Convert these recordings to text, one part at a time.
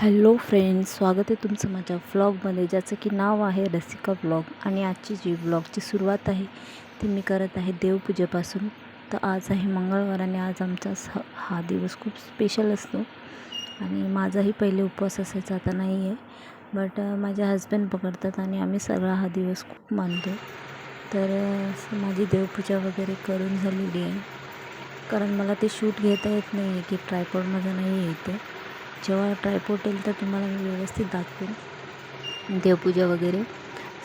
Hello friends स्वागत आहे तुमचं माझ्या व्लॉगमध्ये ज्याचं की नाव आहे रसिका व्लॉग आणि आजची जी व्लॉगची सुरुवात आहे ती मी करत आहे देवपूजेपासून. तर आज आहे मंगळवार आणि आज आमचा स हा दिवस खूप स्पेशल असतो. आणि माझाही पहिले उपवास असायचा आता नाही आहे. बट माझे हजबंड पकडतात आणि आम्ही सगळा हा दिवस खूप मानतो. तर माझी देवपूजा वगैरे करून झालेली आहे. कारण मला ते शूट घेता येत नाही आहे की ट्रायपॉड नाही आहे ते जेव्हा ट्रायपॉड येईल तर तुम्हाला मी व्यवस्थित दाखवेन. देवपूजा वगैरे.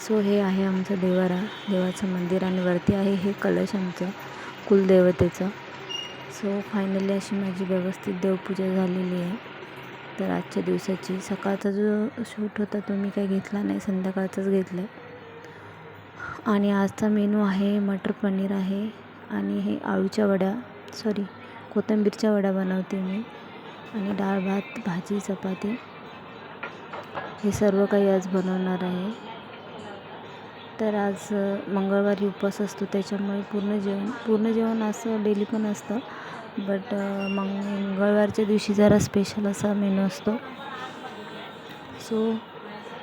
सो हे आहे आमचं देवारा देवाचं मंदिर आणि वरती आहे हे कलश आमचं कुलदेवतेचं. सो फायनली अशी माझी व्यवस्थित देवपूजा झालेली आहे. तर आजच्या दिवसाची सकाळचा जो शूट होता तो मी काही घेतला नाही संध्याकाळचाच घेतला आहे. आणि आजचा मेनू आहे मटर पनीर आहे आणि हे आळूच्या वड्या सॉरी कोथिंबीरच्या वड्या बनवते मी. आणि डाळ भात भाजी चपाती हे सर्व काही आज बनवणार आहे. तर आज मंगळवारी उपवास असतो त्याच्यामुळे पूर्ण जेवण पूर्ण जेवण असं डेली पण असतं. बट मंगळवारच्या दिवशी जरा स्पेशल असा मेनू असतो. सो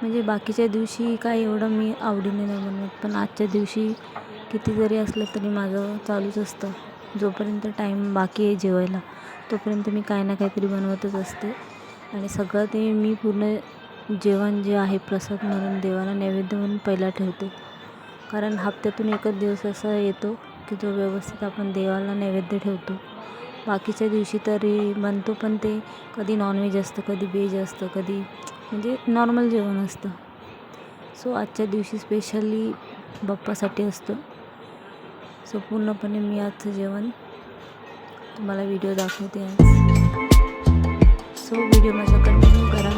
म्हणजे बाकीच्या दिवशी काय एवढं मी आवडीने नाही बनवत पण आजच्या दिवशी किती जरी असलं तरी माझं चालूच असतं. जोपर्यंत टाईम बाकी आहे जेवायला तोपर्यंत मी काय ना काहीतरी बनवतच असते. आणि सगळं ते मी पूर्ण जेवण जे आहे प्रसाद म्हणून देवाला नैवेद्य म्हणून पहिला ठेवते. कारण हप्त्यातून एकच दिवस असा येतो की जो व्यवस्थित आपण देवाला नैवेद्य ठेवतो. बाकीच्या दिवशी तरी बनतो पण ते कधी नॉनव्हेज असतं कधी व्हेज असतं कधी म्हणजे नॉर्मल जेवण असतं. सो आजच्या दिवशी स्पेशली बाप्पासाठी असतो. सो पूर्णपणे मी आजचं जेवण तुम्हाला व्हिडिओ दाखवते आज. सो व्हिडिओ माझ्या कंटिन्यू करा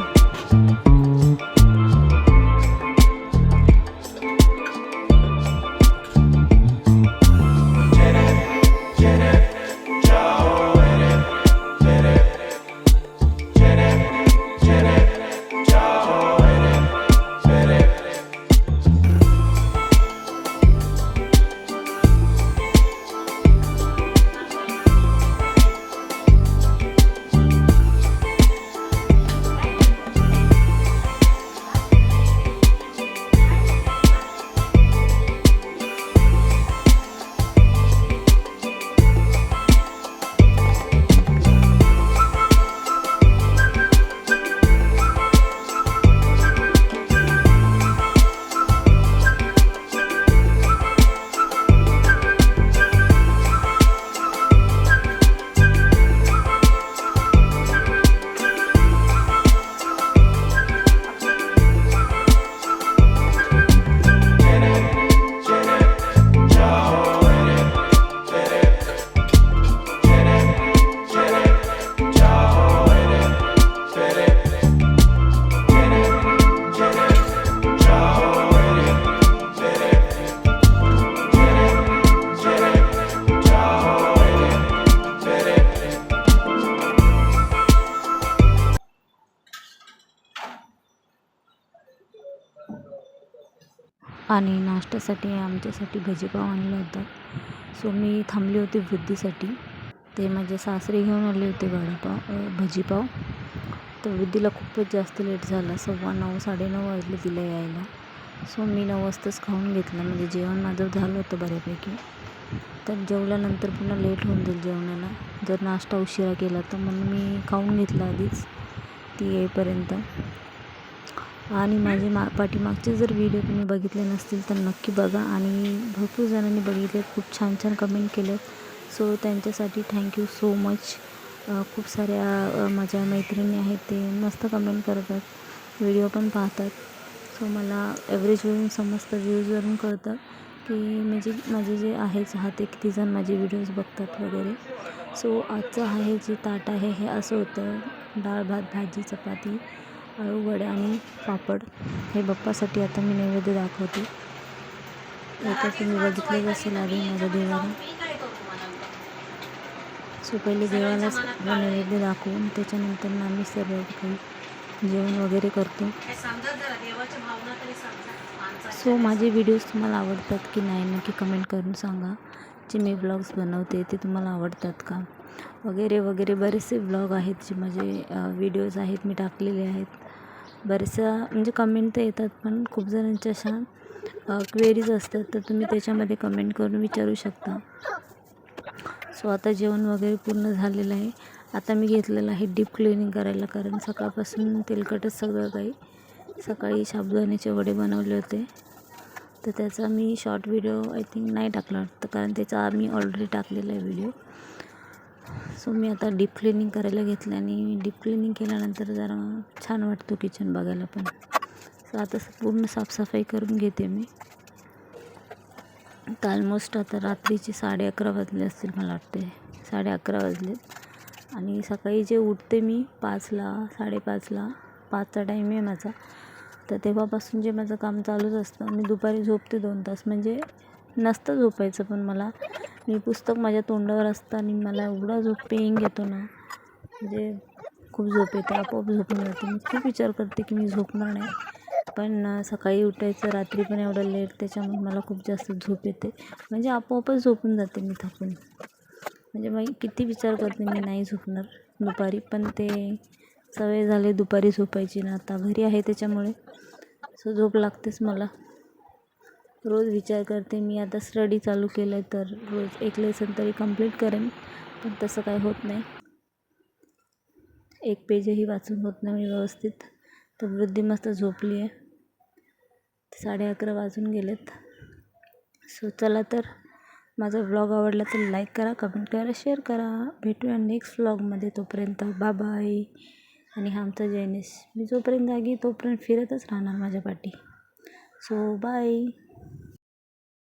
आणि नाश्त्यासाठी आमच्यासाठी भजीपाव आणला होता. सो मी थांबली होती वृद्धीसाठी. ते माझे सासरे घेऊन आले होते वडापाव भजीपाव. तर वृद्धीला खूपच जास्त लेट झाला. सव्वा नऊ साडेनऊ वाजले तिला यायला. सो मी नऊ वाजताच खाऊन घेतलं. म्हणजे जेवण माझं झालं होतं बऱ्यापैकी. तर जेवल्यानंतर पुन्हा लेट होऊन जाईल जेवणाला. जर नाश्ता उशिरा केला तर म्हणून मी खाऊन घेतला आधीच. ती येईपर्यंत. आणि माझे मा पाठीमागचे जर व्हिडिओ तुम्ही बघितले नसतील तर नक्की बघा. आणि भरपूर जणांनी बघितले खूप छान छान कमेंट केले. सो त्यांच्यासाठी थँक्यू सो मच खूप साऱ्या माझ्या मैत्रिणी आहेत ते मस्त कमेंट करतात. व्हिडिओ पण पाहतात. सो मला ॲव्हरेजवरून समजतं व्ह्यूजवरून कळतं की म्हणजे माझे जे आहे चाहते किती जण माझे व्हिडिओज बघतात वगैरे. सो आजचं आहे जे ताट आहे हे असं होतं. डाळ भात भाजी चपाती. आळू वडा आणि पापड हे बाप्पासाठी आता मी नैवेद्य दाखवते. आता तुम्ही बघितलंच असेल आधी माझ्या देवाला. सो पहिले देवालाच नैवेद्य दाखवून त्याच्यानंतर आम्ही सर्व काही जेवण वगैरे करतो. सो माझे व्हिडिओज तुम्हाला आवडतात की नाही नक्की कमेंट करून सांगा. जे मी ब्लॉग्स बनवते ते तुम्हाला आवडतात का? वगैरे वगैरे बरेचसे ब्लॉग आहेत जे माझे व्हिडिओज आहेत मी टाकलेले आहेत. बरेचसा म्हणजे कमेंट तर येतात पण खूप जणांच्या अशा क्वेरीज असतात तर तुम्ही त्याच्यामध्ये कमेंट करून विचारू शकता. सो आता जेवण वगैरे पूर्ण झालेलं आहे. आता मी घेतलेलं आहे डीप क्लिनिंग करायला कारण सकाळपासून तेलकटच सगळं काही. सकाळी साबुदाण्याचे वडे बनवले होते. तर त्याचा मी शॉर्ट व्हिडिओ आय थिंक नाही टाकला वाटतं कारण त्याचा मी ऑलरेडी टाकलेला आहे व्हिडिओ सो मी आता डीप क्लिनिंग करायला घेतलं आणि डीप क्लिनिंग केल्यानंतर जरा छान वाटतो किचन बघायला पण. सो आता पूर्ण साफसफाई करून घेते मी. तर ऑलमोस्ट आता रात्रीचे साडे अकरा वाजले असतील मला वाटते साडे अकरा वाजले आणि सकाळी जे उठते मी पाचला साडेपाचला पाचचा टाईम आहे माझा. तर तेव्हापासून जे माझं काम चालूच असतं मी दुपारी झोपते दोन तास. म्हणजे नसतं झोपायचं पण मला. मी पुस्तक माझ्या तोंडावर असतं आणि मला एवढा झोप पेंग येतो ना म्हणजे खूप झोप येते आपोआप झोपून जाते. मी खूप विचार करते की मी झोपणार नाही. पण सकाळी उठायचं रात्री पण एवढं लेट त्याच्यामुळे मला खूप जास्त झोप येते. म्हणजे आपोआपच झोपून जाते मी थकून. म्हणजे मग किती विचार करते मी नाही झोपणार दुपारी. पण ते सवय झाली दुपारी झोपायची ना आता घरी आहे त्याच्यामुळे सो झोप लागतेच मला. रोज विचार करते मी आता स्टडी चालू केलं आहे तर रोज एक लेसन तरी कंप्लीट करेन पण तसं काही होत नाही. एक पेजही वाचून होत नाही मी व्यवस्थित. तर वृद्धी मस्त झोपली आहे. साडे अकरा वाजून गेलेत. सो चला तर माझा व्लॉग आवडला तर लाईक करा कमेंट करा शेअर करा. भेटूया नेक्स्ट व्लॉगमध्ये तोपर्यंत बाय आणि हा आमचा जैनेश मी जोपर्यंत जागी तोपर्यंत फिरतच राहणार माझ्या पाठी. So bye